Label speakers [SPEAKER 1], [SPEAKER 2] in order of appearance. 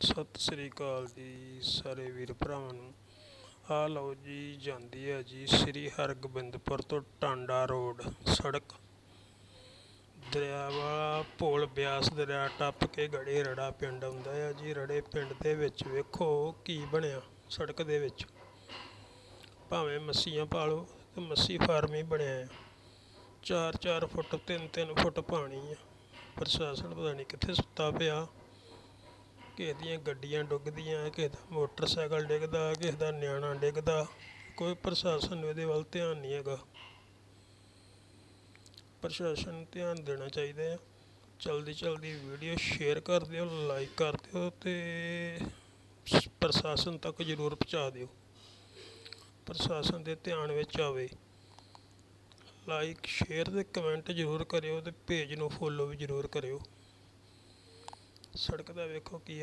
[SPEAKER 1] ਸਤਿ ਸ੍ਰੀ ਅਕਾਲ ਜੀ ਸਾਰੇ ਵੀਰ ਭਰਾਵਾਂ ਨੂੰ। ਆ ਲਓ ਜੀ, ਜਾਂਦੀ ਹੈ ਜੀ ਸ੍ਰੀ ਹਰਗੋਬਿੰਦਪੁਰ ਤੋਂ ਟਾਂਡਾ ਰੋਡ ਸੜਕ। ਦਰਿਆ ਵਾਲਾ ਪੁਲ ਬਿਆਸ ਦਰਿਆ ਟੱਪ ਕੇ ਗੜੇ ਰੜਾ ਪਿੰਡ ਆਉਂਦਾ ਆ ਜੀ। ਰੜੇ ਪਿੰਡ ਦੇ ਵਿੱਚ ਵੇਖੋ ਕੀ ਬਣਿਆ ਸੜਕ ਦੇ ਵਿੱਚ। ਭਾਵੇਂ ਮੱਸੀਆਂ ਪਾਲੋ ਤੇ ਮੱਸੀ ਫਾਰਮ ਹੀ ਬਣਿਆ ਆ। 4-4 ਫੁੱਟ 3-3 ਫੁੱਟ ਪਾਣੀ ਆ। ਪ੍ਰਸ਼ਾਸਨ ਪਤਾ ਨਹੀਂ ਕਿੱਥੇ ਸੁੱਤਾ ਪਿਆ। ਕਿਸੇ ਦੀਆਂ ਗੱਡੀਆਂ ਡੁੱਗਦੀਆਂ, ਕਿਸੇ ਦਾ ਮੋਟਰਸਾਈਕਲ ਡਿੱਗਦਾ, ਕਿਸੇ ਦਾ ਨਿਆਣਾ ਡਿੱਗਦਾ, ਕੋਈ ਪ੍ਰਸ਼ਾਸਨ ਨੂੰ ਇਹਦੇ ਵੱਲ ਧਿਆਨ ਨਹੀਂ ਹੈਗਾ। ਪ੍ਰਸ਼ਾਸਨ ਨੂੰ ਧਿਆਨ ਦੇਣਾ ਚਾਹੀਦਾ ਹੈ ਜਲਦੀ ਜਲਦੀ ਵੀਡੀਓ ਸ਼ੇਅਰ ਕਰ ਦਿਓ, ਲਾਈਕ ਕਰ ਦਿਓ ਤੇ ਪ੍ਰਸ਼ਾਸਨ ਤੱਕ ਜ਼ਰੂਰ ਪਹੁੰਚਾ ਦਿਓ। ਪ੍ਰਸ਼ਾਸਨ ਦੇ ਧਿਆਨ ਵਿੱਚ ਆਵੇ। ਲਾਈਕ, ਸ਼ੇਅਰ ਤੇ ਕਮੈਂਟ ਜ਼ਰੂਰ ਕਰਿਓ ਤੇ ਪੇਜ ਨੂੰ ਫੋਲੋ ਵੀ ਜ਼ਰੂਰ ਕਰਿਓ। ਸੜਕ ਦਾ ਵੇਖੋ ਕੀ